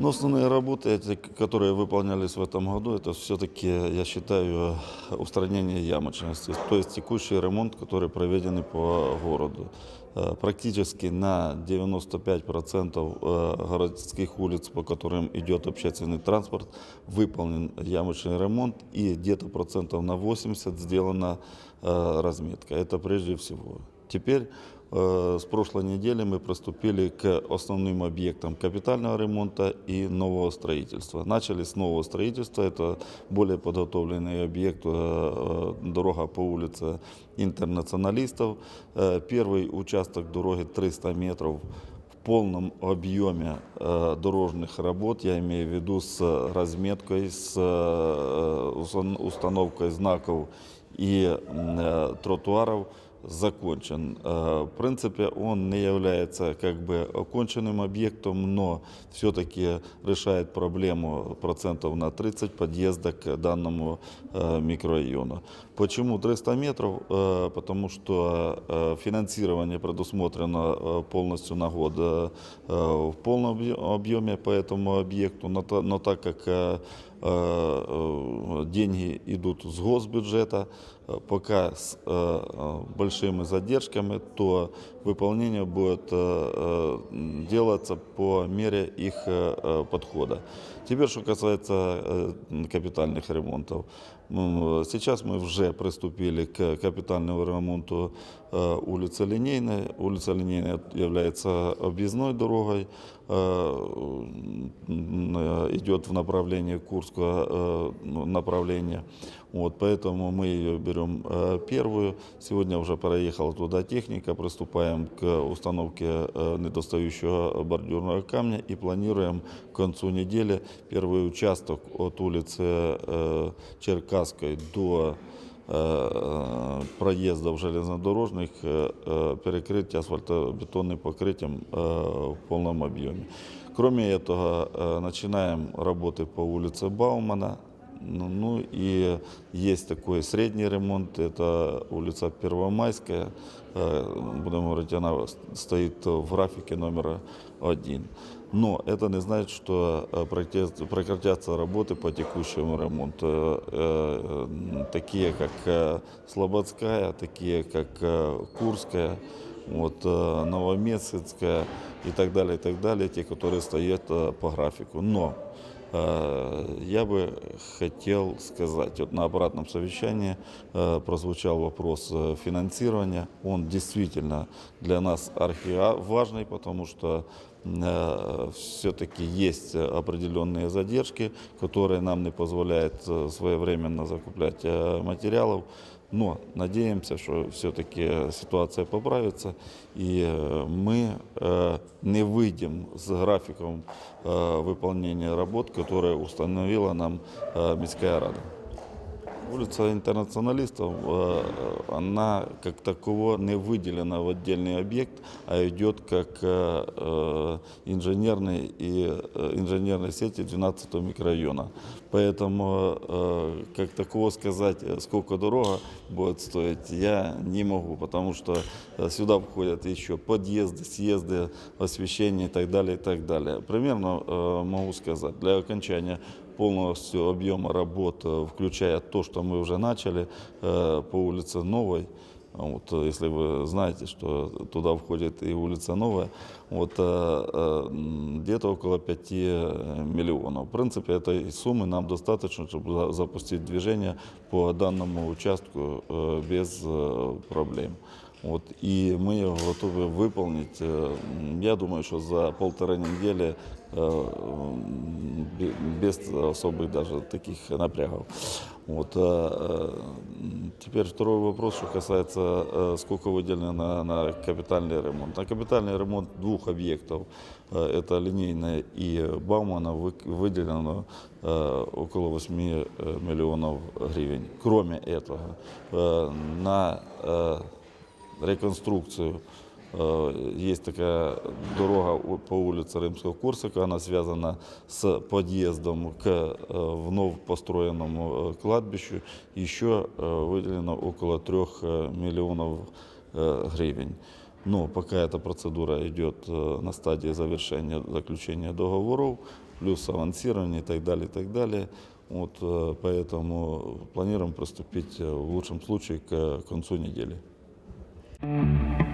Но основные работы, которые выполнялись в этом году, это все-таки, я считаю, устранение ямочности, то есть текущий ремонт, который проведены по городу. Э, Практически на 95% э, городских улиц, по которым идет общественный транспорт, выполнен ямочный ремонт и где-то процентов на 80 сделана э, разметка. Это прежде всего. Теперь э, с прошлой недели мы приступили к основным объектам капитального ремонта и нового строительства. Начали с нового строительства, это более подготовленный объект, э, э, дорога по улице интернационалистов. Первый участок дороги 300 метров в полном объеме дорожных работ, я имею в виду с разметкой, с установкой знаков и тротуаров закончен. Э, В принципе, он не является как бы оконченным объектом, но все-таки решает проблему процентов на 30 подъезда к данному э, микрорайону. Почему 300 метров? Э, Потому что финансирование предусмотрено полностью на год в полном объ- объеме по этому объекту, но та- но так как деньги идут с госбюджета, пока с большими задержками, то выполнение будет делаться по мере их э, подхода. Теперь, что касается э, капитальных ремонтов. М, Сейчас мы уже приступили к капитальному ремонту э, улицы Линейной. Улица Линейная является объездной дорогой, э, э, идет в направлении Курского э, ну, направления. Вот, поэтому мы ее берем э, первую. Сегодня уже проехала туда техника, приступаем к установке э, недостающего бордюрного камня и планируем к концу недели первый участок от улицы э, Черкасской до э, проездов железнодорожных э, э, перекрыть асфальтобетонным покрытием э, в полном объеме. Кроме этого, э, начинаем работы по улице Баумана. Ну, ну и есть такой средний ремонт, это улица Первомайская, Э, будем говорить, она стоит в графике номер один. Но это не значит, что э, прекратят- прекратятся работы по текущему ремонту, Э, такие как Слободская, такие как Курская, вот, Новомесецкая и так далее, и так далее, те, которые стоят по графику. Но Я бы хотел сказать, вот на обратном совещании прозвучал вопрос финансирования. Он действительно для нас архиважный, потому что все-таки есть определенные задержки, которые нам не позволяют своевременно закуплять материалов. Но надеемся, что все-таки ситуация поправится, и мы не выйдем с графиком э, выполнения работ, которые установила нам э, Міська Рада. Улица интернационалистов, э, она как таково не выделена в отдельный объект, а идет как э, э, инженерный и э, инженерной сети 12 микрорайона. Поэтому э, как такого сказать, э, сколько дорога будет стоить, я не могу, потому что э, сюда входят еще подъезды, съезды, освещение и так далее, и так далее. Примерно э, могу сказать, для окончания полностью объема работ, включая то, что мы уже начали э, по улице Новой. Вот, э, если вы знаете, что туда входит и улица Новая, вот, э, где-то около 5 миллионов. В принципе, этой суммы нам достаточно, чтобы за- запустить движение по данному участку без проблем. Вот, и мы его готовы выполнить. Э, Я думаю, что за полторы недели э, без особых даже таких напрягов. Вот, э, теперь второй вопрос, что касается, сколько выделено на, на капитальный ремонт. На капитальный ремонт двух объектов, это линейная и Баумана, вы- выделено около 8 э, миллионов гривен. Кроме этого, на реконструкцию. Э, Есть такая дорога по улице Римского Корсака, она связана с подъездом к э, вновь построенному э, кладбищу. Еще выделено около трех э, миллионов гривен. Но пока эта процедура идет на стадии завершения заключения договоров, плюс авансирование и так далее, и так далее. Вот, поэтому планируем приступить в лучшем случае к концу недели. Thank you.